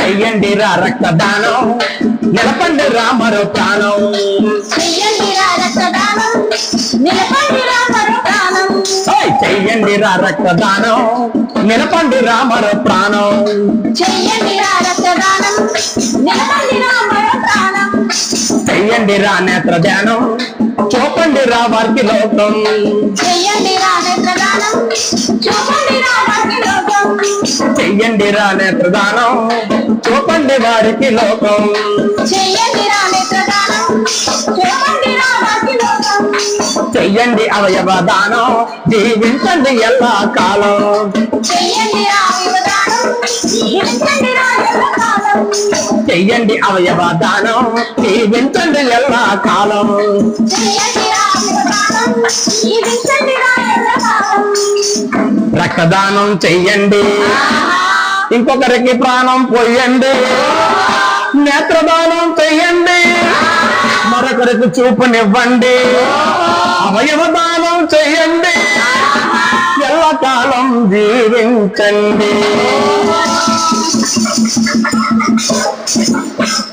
చెయ్యండి రా రక్తదానం. నిలపండి రా మరో ప్రాణం. చెయ్యండి రా రక్తదానం. నిలపండి రా మరో ప్రాణం. చెయ్యండి రా చెయ్యండి రా నేత్రదానం చూపండి రా వారికి లోకం. చెయ్యండి రా నేత్రదానం చూపండి రా వారికి లోకం. చెయ్యండి అవయవ దానం జీవించండి ఎల్లా కాలం. చెయ్యండి చెయ్యండి అవయవ దానం జీవించండి ఎల్లా కాలం. రక్తదానం చెయ్యండి. ఇంకొకరికి ప్రాణం పోయండి. నేత్రదానం చెయ్యండి. మరొకరికి చూపునివ్వండి. అవయవ దానం చెయ్యండి ఎల్లకాలం జీవించండి. I'm